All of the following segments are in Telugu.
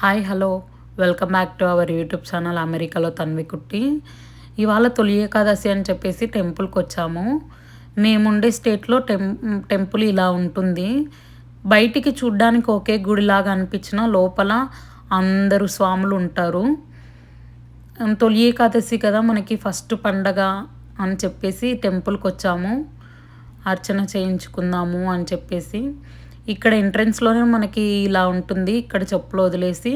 Hi hello. Welcome back to our YouTube channel అమెరికాలో తన్వికుట్టి ఇవాళ తొలి ఏకాదశి అని చెప్పేసి టెంపుల్కి వచ్చాము. మేముండే స్టేట్లో టెం టెంపుల్ ఇలా ఉంటుంది. బయటికి చూడ్డానికి ఒకే గుడిలాగా అనిపించిన లోపల అందరూ స్వాములు ఉంటారు. తొలి ఏకాదశి కదా మనకి ఫస్ట్ పండగ అని చెప్పేసి టెంపుల్కి వచ్చాము. అర్చన చేయించుకుందాము అని చెప్పేసి. ఇక్కడ ఎంట్రన్స్లోనే మనకి ఇలా ఉంటుంది. ఇక్కడ చెప్పులు వదిలేసి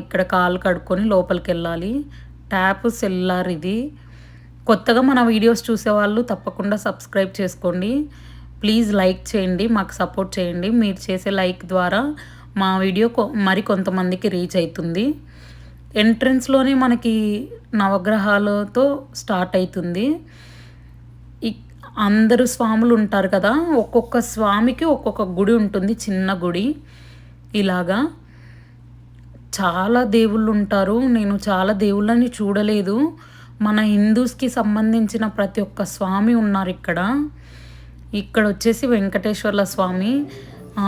ఇక్కడ కాలు కడుక్కొని లోపలికి వెళ్ళాలి ట్యాప్ సెల్లార్ ఇది. కొత్తగా మన వీడియోస్ చూసేవాళ్ళు తప్పకుండా సబ్స్క్రైబ్ చేసుకోండి. ప్లీజ్ లైక్ చేయండి మాకు సపోర్ట్ చేయండి. మీరు చేసే లైక్ ద్వారా మా వీడియో మరి కొంతమందికి రీచ్ అవుతుంది. ఎంట్రన్స్లోనే మనకి నవగ్రహాలతో స్టార్ట్ అవుతుంది. అందరు స్వాములు ఉంటారు కదా ఒక్కొక్క స్వామికి ఒక్కొక్క గుడి ఉంటుంది చిన్న గుడి. ఇలాగా చాలా దేవుళ్ళు ఉంటారు. నేను చాలా దేవుళ్ళని చూడలేదు. మన హిందూస్కి సంబంధించిన ప్రతి ఒక్క స్వామి ఉన్నారు ఇక్కడ. ఇక్కడ వచ్చేసి వెంకటేశ్వర్ల స్వామి.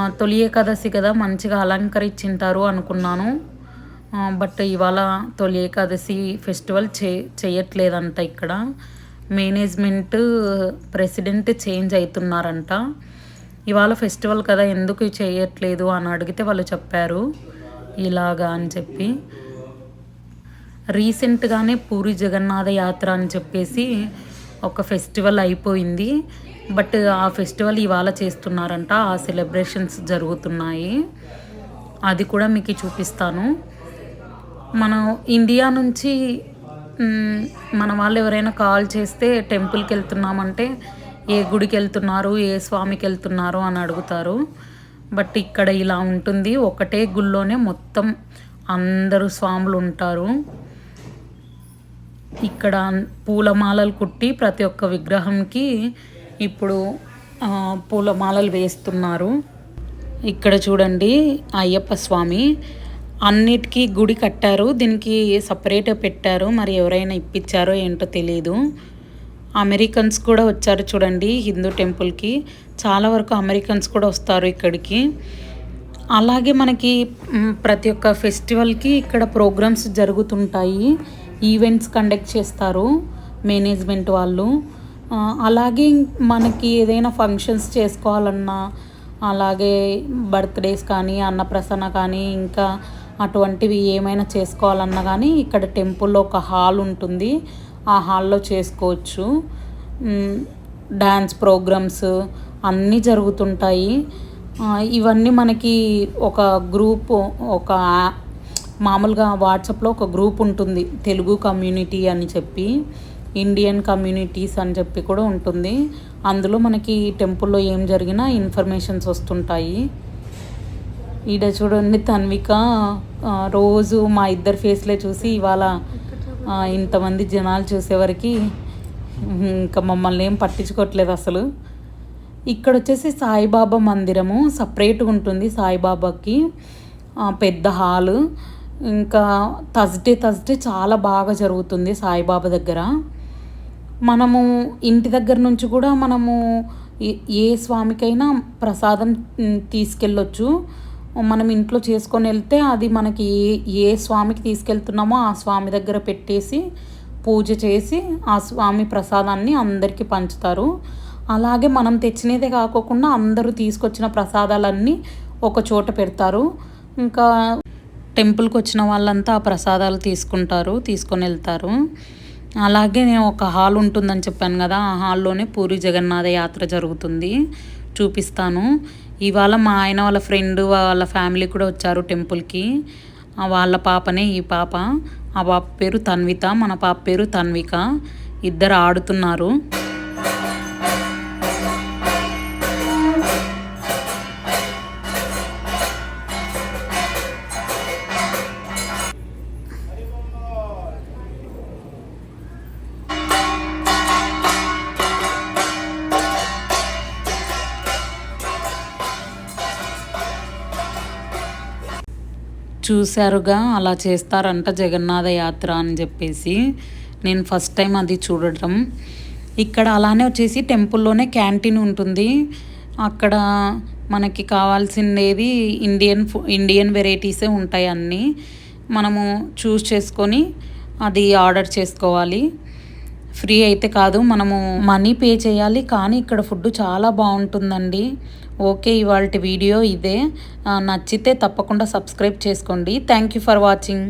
తొలి ఏకాదశి కదా మంచిగా అలంకరించింటారు అనుకున్నాను. బట్ ఇవాళ తొలి ఏకాదశి ఫెస్టివల్ చే చేయట్లేదంట ఇక్కడ. మేనేజ్మెంట్ ప్రెసిడెంట్ చేంజ్ అవుతున్నారంట. ఇవాళ ఫెస్టివల్ కదా ఎందుకు చేయట్లేదు అని అడిగితే వాళ్ళు చెప్పారు. ఇలాగా అని చెప్పి. రీసెంట్గానే పూరి జగన్నాథ యాత్ర అని చెప్పేసి ఒక ఫెస్టివల్ అయిపోయింది. బట్ ఆ ఫెస్టివల్ ఇవాళ చేస్తున్నారంట. ఆ సెలబ్రేషన్స్ జరుగుతున్నాయి. అది కూడా మీకు చూపిస్తాను. మనం ఇండియా నుంచి మన వాళ్ళు ఎవరైనా కాల్ చేస్తే టెంపుల్కి వెళ్తున్నామంటే ఏ గుడికి వెళ్తున్నారు ఏ స్వామికి వెళ్తున్నారు అని అడుగుతారు. బట్ ఇక్కడ ఇలా ఉంటుంది. ఒకటే గుళ్ళోనే మొత్తం అందరూ స్వాములు ఉంటారు. ఇక్కడ పూలమాలలు కుట్టి ప్రతి ఒక్క విగ్రహంకి ఇప్పుడు పూలమాలలు వేస్తున్నారు. ఇక్కడ చూడండి అయ్యప్ప స్వామి. అన్నిటికీ గుడి కట్టారు. దీనికి సపరేట్ పెట్టారు. మరి ఎవరైనా ఇప్పించారో ఏంటో తెలియదు అమెరికన్స్ కూడా వచ్చారు చూడండి హిందూ టెంపుల్కి. చాలా వరకు అమెరికన్స్ కూడా వస్తారు ఇక్కడికి. అలాగే మనకి ప్రతి ఒక్క ఫెస్టివల్కి ఇక్కడ ప్రోగ్రామ్స్ జరుగుతుంటాయి. ఈవెంట్స్ కండక్ట్ చేస్తారు మేనేజ్మెంట్ వాళ్ళు. అలాగే మనకి ఏదైనా ఫంక్షన్స్ చేసుకోవాలన్నా అలాగే బర్త్డేస్ కానీ అన్నప్రసన్న కానీ ఇంకా అటువంటివి ఏమైనా చేసుకోవాలన్నా కానీ ఇక్కడ టెంపుల్లో ఒక హాల్ ఉంటుంది. ఆ హాల్లో చేసుకోవచ్చు. డ్యాన్స్ ప్రోగ్రామ్స్ అన్నీ జరుగుతుంటాయి. ఇవన్నీ మనకి ఒక గ్రూప్ ఒక మామూలుగా వాట్సాప్లో ఒక గ్రూప్ ఉంటుంది. తెలుగు కమ్యూనిటీ అని చెప్పి ఇండియన్ కమ్యూనిటీస్ అని చెప్పి కూడా ఉంటుంది. అందులో మనకి టెంపుల్లో ఏం జరిగినా ఇన్ఫర్మేషన్స్ వస్తుంటాయి. ఈడ చూడండి తన్విక రోజు మా ఇద్దరు ఫేస్లే చూసి ఇవాళ ఇంతమంది జనాలు చూసేవరకు ఇంకా మమ్మల్ని ఏం పట్టించుకోవట్లేదు అసలు. ఇక్కడ వచ్చేసి సాయిబాబా మందిరము సపరేట్గా ఉంటుంది సాయిబాబాకి పెద్ద హాలు. ఇంకా థర్స్డే థర్స్డే చాలా బాగా జరుగుతుంది సాయిబాబా దగ్గర. మనము ఇంటి దగ్గర నుంచి కూడా మనము ఏ స్వామికైనా ప్రసాదం తీసుకెళ్ళొచ్చు. మనం ఇంట్లో చేసుకొని వెళ్తే అది మనకి ఏ ఏ స్వామికి తీసుకెళ్తున్నామో ఆ స్వామి దగ్గర పెట్టేసి పూజ చేసి ఆ స్వామి ప్రసాదాన్ని అందరికీ పంచుతారు. అలాగే మనం తెచ్చినదే కాకోకుండా అందరూ తీసుకొచ్చిన ప్రసాదాలన్నీ ఒక చోట పెడతారు. ఇంకా టెంపుల్కి వచ్చిన వాళ్ళంతా ఆ ప్రసాదాలు తీసుకుంటారు తీసుకొని వెళ్తారు. అలాగే నేను ఒక హాల్ ఉంటుందని చెప్పాను కదా ఆ హాల్లోనే పూరి జగన్నాథ యాత్ర జరుగుతుంది. చూపిస్తాను. ఇవాళ మా ఆయన వాళ్ళ ఫ్రెండ్ వాళ్ళ ఫ్యామిలీ కూడా వచ్చారు టెంపుల్కి వాళ్ళ పాపనే ఈ పాప. ఆ పాప పేరు తన్విత మన పాప పేరు తన్విక. ఇద్దరు ఆడుతున్నారు. చూశారుగా అలా చేస్తారంట జగన్నాథ యాత్ర అని చెప్పేసి. నేను ఫస్ట్ టైం అది చూడటం ఇక్కడ అలానే వచ్చేసి టెంపుల్లోనే క్యాంటీన్ ఉంటుంది. అక్కడ మనకి కావాల్సిందేది ఇండియన్ ఫు ఇండియన్ వెరైటీసే ఉంటాయి అన్నీ. మనము చూస్ చేసుకొని అది ఆర్డర్ చేసుకోవాలి. ఫ్రీ అయితే కాదు మనము మనీ పే చేయాలి. కానీ ఇక్కడ ఫుడ్ చాలా బాగుంటుందండి. ఓకే ఇవాళ వీడియో ఇదే. నచ్చితే తప్పకుండా సబ్స్క్రైబ్ చేసుకోండి. Thank you for watching